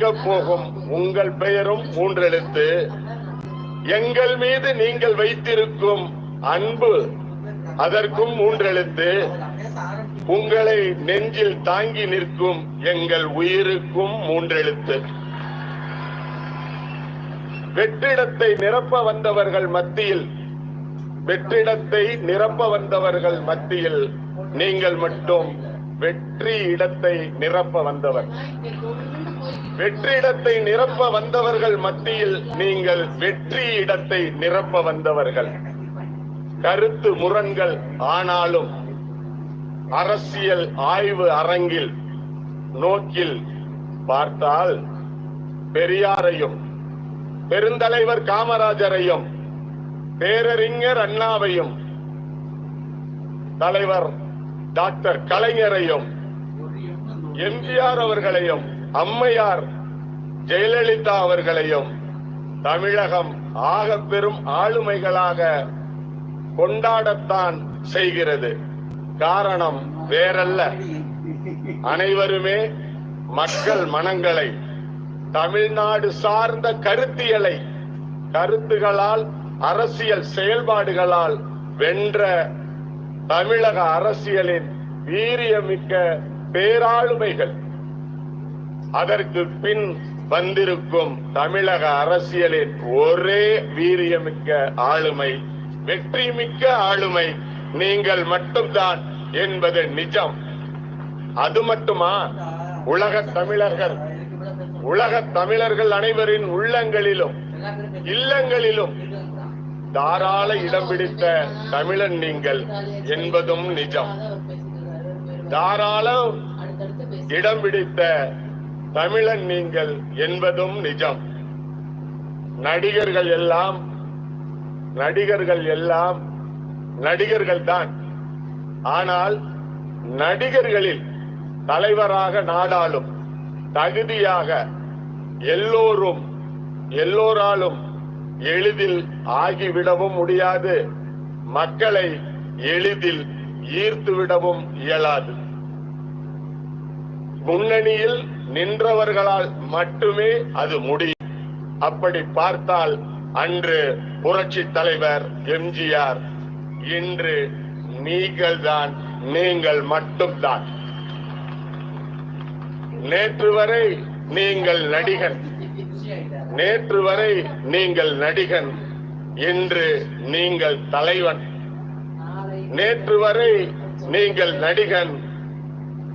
இருக்க போகும் உங்கள் பெயரும் மூன்றெழுத்து எங்கள் மீது நீங்கள் வைத்திருக்கும் அன்பு அதற்கும் மூன்றெழுத்து உங்களை நெஞ்சில் தாங்கி நிற்கும் எங்கள் உயிருக்கும் மூன்றெழுத்து வெற்றிடத்தை நிரப்ப வந்தவர்கள் மத்தியில் வெற்றிடத்தை நிரப்ப வந்தவர்கள் மத்தியில் நீங்கள் மட்டும் வெற்றி இடத்தை நிரப்ப வந்தவர். வெற்றிடத்தை நிரப்ப வந்தவர்கள் மத்தியில் நீங்கள் வெற்றி இடத்தை நிரப்ப வந்தவர்கள். கருத்து முரண்கள் ஆனாலும் அரசியல் ஆய்வு அரங்கில் நோக்கில் பார்த்தால் பெரியாரையும் பெருந்தலைவர் காமராஜரையும் பேரறிஞர் அண்ணாவையும் தலைவர் டாக்டர் கலைஞரையும் எம்ஜிஆர் அவர்களையும் அம்மையார் ஜெயலலிதா அவர்களையும் தமிழகம் ஆக பெரும் ஆளுமைகளாக கொண்டாடத்தான் செய்கிறது. காரணம் வேறல்ல. அனைவருமே மக்கள் மனங்களை தமிழ்நாடு சார்ந்த கருத்தியலை கருத்துகளால் அரசியல் செயல்பாடுகளால் வென்ற தமிழக அரசியலின் வீரியமிக்க பேராளுமைகள். அதற்கு பின் வந்திருக்கும் தமிழக அரசியலின் ஒரே வீரியமிக்க ஆளுமை வெற்றி மிக்க ஆளுமை நீங்கள் மட்டும்தான் என்பது நிஜம். அது மட்டுமா? உலக தமிழர்கள் உலக தமிழர்கள் அனைவரின் உள்ளங்களிலும் இல்லங்களிலும் தாராள இடம் பிடித்த தமிழன் நீங்கள் என்பதும் நிஜம். தாராள இடம் பிடித்த தமிழன் நீங்கள் என்பதும் நிஜம். நடிகர்கள் எல்லாம் நடிகர்கள் எல்லாம் நடிகர்கள் தான். ஆனால் நடிகர்களில் தலைவராக நாடாலும் தகுதியாக எல்லோரும் எல்லோராலும் எளிதில் ஆகிவிடவும் முடியாது. மக்களை எளிதில் ஈர்த்துவிடவும் இயலாது. முன்னணியில் நின்றவர்களால் மட்டுமே அது முடியும். அப்படி பார்த்தால் அன்று புரட்சி தலைவர் எம்ஜிஆர் இன்று நீங்கள்தான் நீங்கள் மட்டும்தான். நேற்று வரை நீங்கள் நடிகன் நேற்று வரை நீங்கள் நடிகன் இன்று நீங்கள் தலைவன். நேற்று வரை நீங்கள் நடிகன்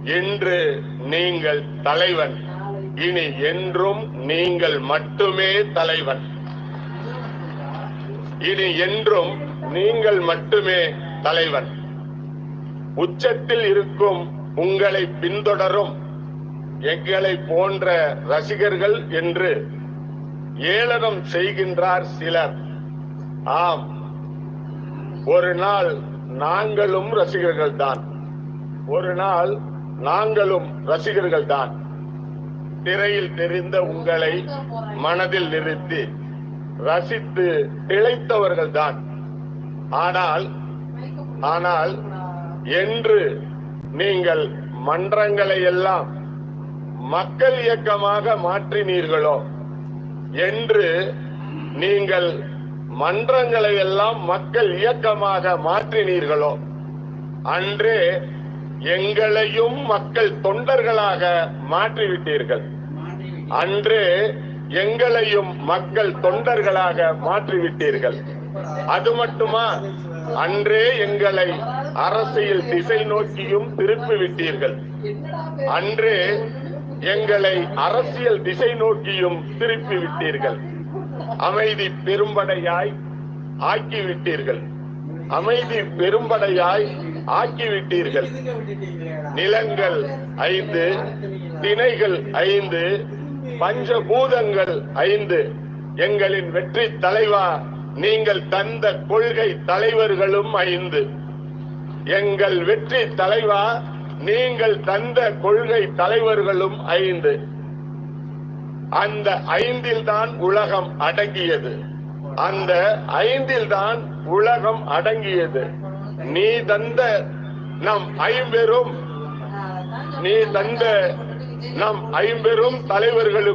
இன்று நீங்கள் தலைவன். இனி என்றும் நீங்கள் மட்டுமே தலைவன். இனி என்றும் நீங்கள் மட்டுமே தலைவன். உச்சத்தில் இருக்கும் உங்களை பின்தொடரும் எங்களை போன்ற ரசிகர்கள் என்று ஏளனம் செய்கின்றார் சிலர். ஆம் ஒரு நாள் நாங்களும் ரசிகர்கள் தான் ஒரு நாள் நாங்களும் ரசிகர்கள் தான் திரையில் தெரிந்த உங்களை மனதில் நிறுத்தி ரசித்து இழைத்தவர்கள் தான் ஆனால் ஆனால் என்று நீங்கள் மன்றங்களை எல்லாம் மக்கள் இயக்கமாக மாற்றினீர்களோ என்று நீங்கள் மன்றங்களை எல்லாம் மக்கள் இயக்கமாக மாற்றினீர்களோ அன்றே எங்களையும் மக்கள் தொண்டர்களாக மாற்றிவிட்டீர்கள். அன்று எங்களையும் மக்கள் தொண்டர்களாக மாற்றிவிட்டீர்கள். அது மட்டுமா? அன்றே எங்களை அரசியல் திசை நோக்கியும் திருப்பி விட்டீர்கள் அன்றே எங்களை அரசியல் திசை நோக்கியும் திருப்பி விட்டீர்கள் அமைதி பெரும்படையாய் ஆக்கிவிட்டீர்கள். அமைதி பெரும்படையாய் ஆக்கிவிட்டீர்கள். நிலங்கள் ஐந்து திணைகள் ஐந்து பஞ்சபூதங்கள் ஐந்து. எங்களின் வெற்றி தலைவா நீங்கள் தந்த கொள்கை தலைவர்களும் ஐந்து. எங்கள் வெற்றி தலைவா நீங்கள் தந்த கொள்கை தலைவர்களும் ஐந்து. அந்த ஐந்தில் தான் உலகம் அடங்கியது. அந்த ஐந்தில் தான் உலகம் அடங்கியது. நீ தந்த நம் ஐம்பெரும் நீ தந்த நம் ஐம்பெரும் தலைவர்களுக்கு